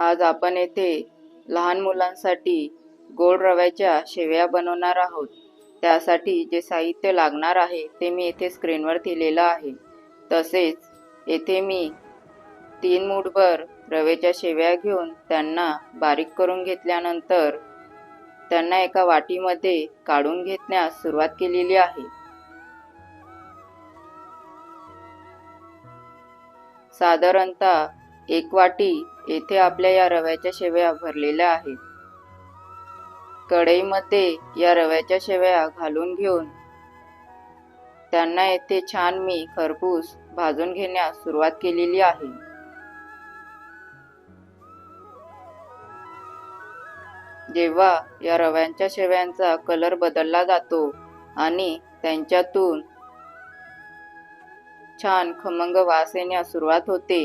आज आपण येथे लहान मुलांसाठी गोड रव्याच्या शेवया बनवणार आहोत. त्यासाठी जे साहित्य लागणार आहे ते मी येथे स्क्रीनवर दिलेलं आहे. तसेच येथे मी तीन मूठभर रव्याच्या शेवया घेऊन त्यांना बारीक करून घेतल्यानंतर त्यांना एका वाटीमध्ये काढून घेतण्यास सुरुवात केलेली आहे. साधारणतः एक वाटी येथे आपल्या या रव्याच्या शेवया भरलेल्या आहेत. कढईमध्ये या रव्याच्या शेवया घालून घेऊन त्यांना येथे छान मी खरपूस भाजून घेण्यास सुरुवात केलेली आहे. जेव्हा या रव्यांच्या शेवयांचा कलर बदलला जातो आणि त्यांच्यातून छान खमंग वास येण्यास सुरुवात होते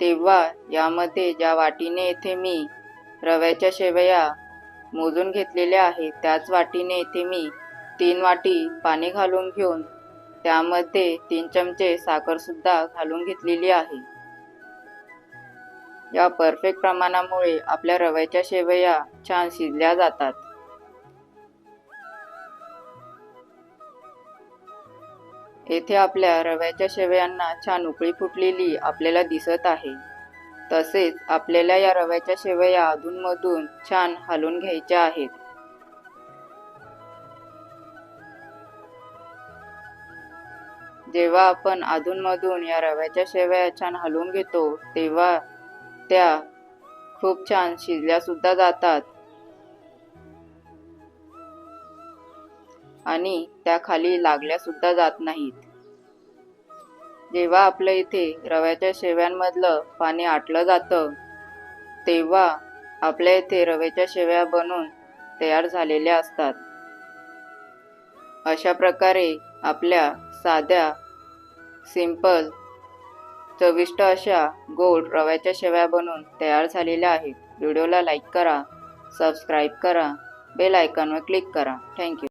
तेव्हा यामध्ये ज्या वाटीने येथे मी रव्याच्या शेवया मोजून घेतलेल्या आहेत त्याच वाटीने येथे मी तीन वाटी पाणी घालून घेऊन त्यामध्ये तीन चमचे साखरसुद्धा घालून घेतलेली आहे. या परफेक्ट प्रमाणामुळे आपल्या रव्याच्या शेवया छान शिजल्या जातात. येथे आपल्या रव्याच्या शेवयांना छान उकळी फुटलेली आपल्याला दिसत आहे. तसेच आपल्याला या रव्याच्या शेवया अधूनमधून छान हलवून घ्यायच्या आहेत. जेव्हा आपण अधूनमधून या रव्याच्या शेवया छान हलवून घेतो तेव्हा त्या खूप छान शिजल्या सुद्धा जातात. आणि त्या खाली लागल्या सुद्धा जात नाहीत. जेव्हा आपल्या इथे रव्याच्या शेव्यांमधलं पाणी आटलं जातं तेव्हा आपल्या इथे रव्याच्या शेव्या बनून तयार झालेल्या असतात. अशा प्रकारे आपल्या साध्या सिंपल चविष्ट अशा गोड रव्याच्या शेव्या बनून तयार झालेल्या आहेत. व्हिडिओला लाईक करा सबस्क्राईब करा बेल आयकॉनवर क्लिक करा. थँक्यू.